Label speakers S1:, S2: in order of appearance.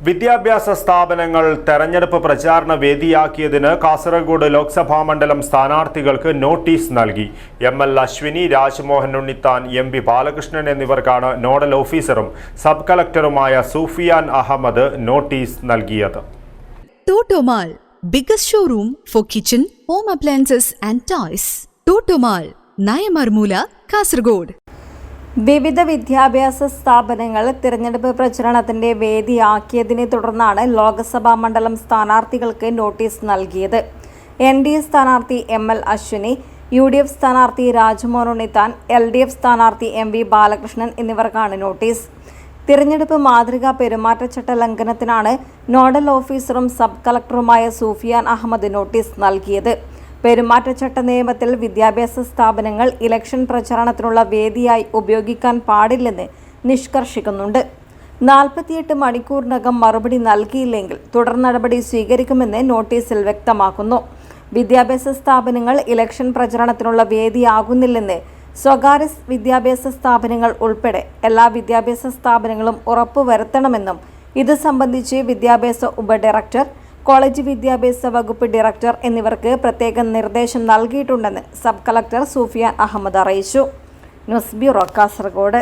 S1: വിദ്യാഭ്യാസ സ്ഥാപനങ്ങൾ തെരഞ്ഞെടുപ്പ് പ്രചാരണ വേദിയാക്കിയതിന് കാസർഗോഡ് ലോക്സഭാ മണ്ഡലം സ്ഥാനാർത്ഥികൾക്ക് നോട്ടീസ് നൽകി M L Ashwini Rajmohan Unnithan M P Balakrishnan എന്നിവർക്കാണ് നോഡൽ ഓഫീസറും സബ് കളക്ടറുമായ സൂഫിയാൻ അഹമ്മദ് നോട്ടീസ് നൽകിയത്
S2: ടോട്ടോമാൾ biggest showroom for kitchen, home appliances and toys. ടോട്ടോമാൾ Nayamarmoola Kasargod.
S3: വിവിധ വിദ്യാഭ്യാസ സ്ഥാപനങ്ങൾ തിരഞ്ഞെടുപ്പ് പ്രചരണത്തിന്റെ വേദിയാക്കിയതിനെ തുടർന്നാണ് ലോക്സഭാ മണ്ഡലം സ്ഥാനാർത്ഥികൾക്ക് നോട്ടീസ് നൽകിയത്. എൻ ഡി എ സ്ഥാനാർത്ഥി M L Ashwini U D F സ്ഥാനാർത്ഥി Rajmohan Unnithan L D F സ്ഥാനാർത്ഥി എം വി ബാലകൃഷ്ണൻ എന്നിവർക്കാണ് നോട്ടീസ്. തിരഞ്ഞെടുപ്പ് മാതൃകാ പെരുമാറ്റച്ചട്ട ലംഘനത്തിനാണ് നോഡൽ ഓഫീസറും സബ് കളക്ടറുമായ സൂഫിയാൻ അഹമ്മദ് നോട്ടീസ് നൽകിയത്. പെരുമാറ്റച്ചട്ട നിയമത്തിൽ വിദ്യാഭ്യാസ സ്ഥാപനങ്ങൾ ഇലക്ഷൻ പ്രചാരണത്തിനുള്ള വേദിയായി ഉപയോഗിക്കാൻ പാടില്ലെന്ന് നിഷ്കർഷിക്കുന്നുണ്ട്. നാൽപ്പത്തിയെട്ട് മണിക്കൂറിനകം മറുപടി നൽകിയില്ലെങ്കിൽ തുടർ നടപടി സ്വീകരിക്കുമെന്ന് നോട്ടീസിൽ വ്യക്തമാക്കുന്നു. വിദ്യാഭ്യാസ സ്ഥാപനങ്ങൾ ഇലക്ഷൻ പ്രചരണത്തിനുള്ള വേദിയാകുന്നില്ലെന്ന് സ്വകാര്യ വിദ്യാഭ്യാസ സ്ഥാപനങ്ങൾ ഉൾപ്പെടെ എല്ലാ വിദ്യാഭ്യാസ സ്ഥാപനങ്ങളും ഉറപ്പുവരുത്തണമെന്നും ഇത് സംബന്ധിച്ച് വിദ്യാഭ്യാസ ഉപഡയറക്ടർ കോളേജ് വിദ്യാഭ്യാസ വകുപ്പ് ഡയറക്ടർ എന്നിവർക്ക് പ്രത്യേക നിർദ്ദേശം നൽകിയിട്ടുണ്ടെന്ന് സബ് കളക്ടർ സൂഫിയാൻ അഹമ്മദ് അറിയിച്ചു. News bureau Kasaragod.